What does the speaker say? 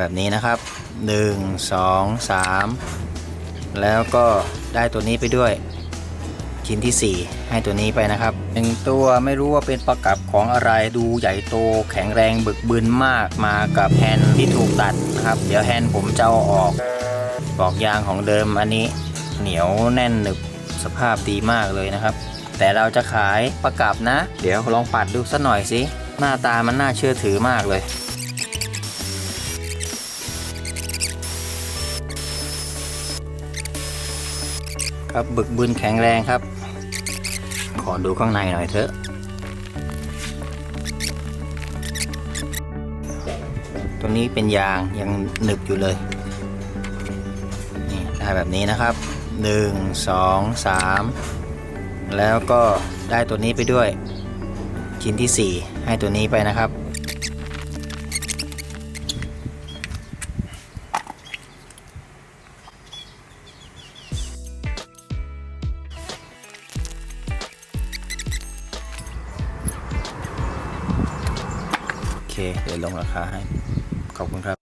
แบบนี้นะครับ 1 2 3 แล้วก็ได้ตัวนี้ไปด้วย ชิ้นที่ 4 ให้ตัวนี้ไปนะครับหนึ่งตัวไม่รู้ว่าเป็นประกับของอะไรดูใหญ่โตแข็งแรงบึกบึนมากมากับแฮนด์ที่ถูกตัดนะครับ เดี๋ยวแฮนด์ผมจะเอาออกปอกยางของเดิมอันนี้เหนียวแน่นหนึบสภาพดีมากเลยนะครับ แต่เราจะขายประกับนะ เดี๋ยวลองปัดดูสักหน่อยสิหน้าตามันน่าเชื่อถือมากเลย ครับบึกบึนแข็งแรงครับ ขอดูข้างในหน่อยเถอะ ตัวนี้เป็นยางยังหนึบอยู่เลย นี่ได้แบบนี้นะครับ 1 2 3 แล้วก็ได้ตัวนี้ไปด้วย ชิ้นที่ 4 ให้ตัวนี้ไปนะครับ เค เดี๋ยวลงราคาให้ ขอบคุณครับ